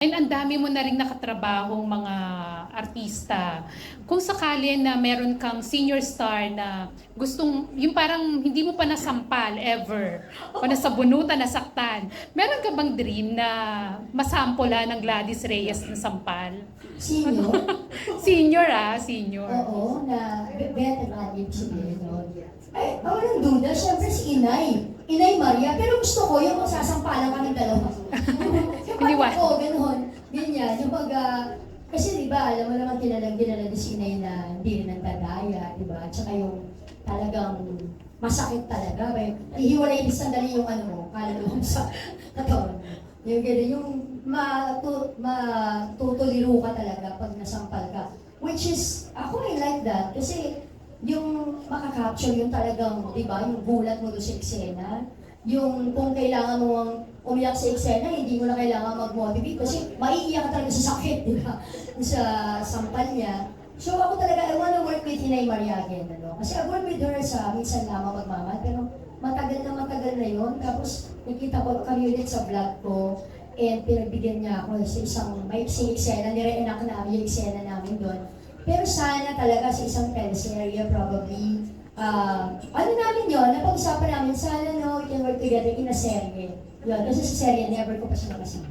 And ang dami mo na rin nakatrabahong mga artista. Kung sakali na meron kang senior star na gustong, yung parang hindi mo pa nasampal ever, o nasabunutan, nasaktan, meron ka bang dream na masampola ng Gladys Reyes na sampal? Sino? Senior ah, senior. Oo, na better na ibig sabihin no? Ay, ako nang duda, syempre si Inay. Inay Maria, pero gusto ko yung magsasampalan kami dalawa. yung Iniwan. pag ko, ganun. Ah, kasi di ba, alam mo naman kinalang kilala din si Inay na hindi rin nagdadaya, di ba? At saka yung talagang masakit talaga. May, ihiwalay din sandali yung ano mo, kaluluwa sa katawan. Yung gano'n, yung matu, matutuliro ka talaga pag nasampal ka. Which is, ako I like that. Kasi yung makakapture yung talagang, di ba, yung gulat mo doon sa eksena. Yung kung kailangan mo ang umiyak sa eksena, hindi mo na kailangan mag-motivate kasi maiiyak ka talaga sa sakit, di ba? Sa sampal niya. So ako talaga, I wanna work with Hinay Maria again, ano? Kasi I work with her sa minsan lamang magmamahal, pero matagal na matagal na yon Tapos nakita ko kami ulit sa vlog ko, and pinagbigyan niya ako sa isang maiksing eksena, nire-enact namin yung eksena namin doon. Pero sana talaga sa isang teleserye, probably, ah, ano namin yon napag-usapan namin, sana no, we can work together in a serye. Yun, kasi sa serye, never ko pa siya nakasama.